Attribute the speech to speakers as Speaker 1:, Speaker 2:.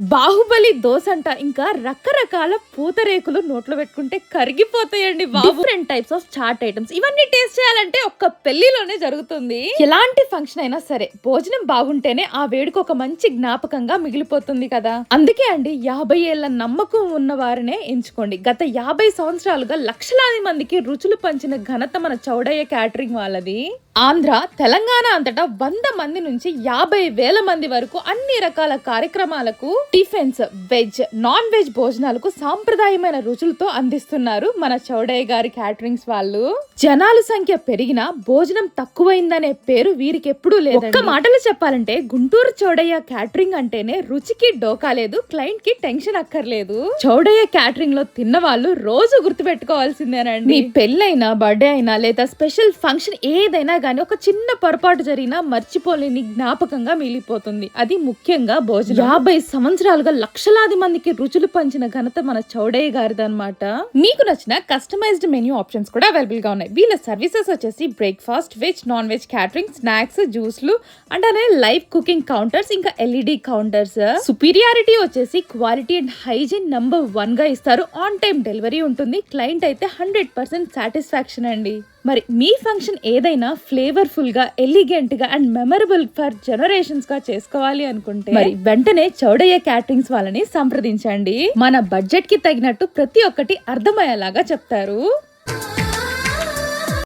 Speaker 1: బాహుబలి దోశ అంట ఇంకా రకరకాల పూతరేకులు నోట్లో పెట్టుకుంటే కరిగిపోతాయండి different types of chat items ఇవన్నీ టేస్ట్ చేయాలంటే ఒక్క పెళ్ళిలోనే జరుగుతుంది. ఎలాంటి ఫంక్షన్ అయినా సరే భోజనం బాగుంటేనే ఆ వేడుక ఒక మంచి జ్ఞాపకంగా మిగిలిపోతుంది కదా. అందుకే అండి యాభై ఏళ్ళ నమ్మకం ఉన్న వారినే ఎంచుకోండి. గత యాభై సంవత్సరాలుగా లక్షలాది మందికి రుచులు పంచిన ఘనత మన చౌడయ్య క్యాటరింగ్ వాళ్ళది. ఆంధ్ర తెలంగాణ అంతటా వంద మంది నుంచి యాభై వేల మంది వరకు అన్ని రకాల కార్యక్రమాలకు టిఫిన్స్ వెజ్ నాన్ వెజ్ భోజనాలకు సాంప్రదాయమైన రుచులతో అందిస్తున్నారు మన చౌడయ్య గారి క్యాటరింగ్స్ వాళ్ళు. జనాల సంఖ్య పెరిగినా భోజనం తక్కువైందనే పేరు వీరికి ఎప్పుడూ లేదు ఒక్క మాటలో చెప్పాలంటే గుంటూరు చౌడయ్య క్యాటరింగ్ అంటేనే రుచికి డోకా లేదు క్లయింట్కి టెన్షన్ అక్కర్లేదు. చౌడయ్య క్యాటరింగ్లో తిన్న వాళ్ళు రోజు గుర్తు పెట్టుకోవాల్సిందేనండి మీ పెళ్ళైనా బర్త్డే అయినా లేదా స్పెషల్ ఫంక్షన్ ఏదైనా కానీ ఒక చిన్న పొరపాటు జరిగినా మర్చిపోలేని జ్ఞాపకంగా మిగిలిపోతుంది. అది ముఖ్యంగా భోజనం. యాభై సంవత్సరాలుగా లక్షలాది మందికి రుచులు పంచిన ఘనత మన చౌడయ్య గారిది అనమాట మీకు నచ్చిన కస్టమైజ్డ్ మెన్యూ ఆప్షన్స్ కూడా అవైలబుల్గా ఉన్నాయి. వీళ్ళ సర్వీసెస్ వచ్చేసి breakfast veg non veg catering snacks జ్యూస్లు అండ్ అలానే లైవ్ కుకింగ్ కౌంటర్స్ ఇంకా ఎల్ఈడి కౌంటర్స్ సుపీరియారిటీ వచ్చేసి క్వాలిటీ అండ్ హైజీన్ నంబర్ వన్గా ఇస్తారు. ఆన్ టైం డెలివరీ ఉంటుంది. క్లయింట్ అయితే హండ్రెడ్ పర్సెంట్ సాటిస్ఫాక్షన్ అండి. మరి మీ ఫంక్షన్ ఏదైనా ఫ్లేవర్ఫుల్గా ఎలిగెంట్గా అండ్ మెమరబుల్ ఫర్ జనరేషన్స్గా చేసుకోవాలి అనుకుంటే మరి వెంటనే చౌడయ్య క్యాటరింగ్స్ వాళ్ళని సంప్రదించండి. మన బడ్జెట్కి తగినట్టు ప్రతి ఒక్కటి అర్థమయ్యేలాగా చెప్తారు.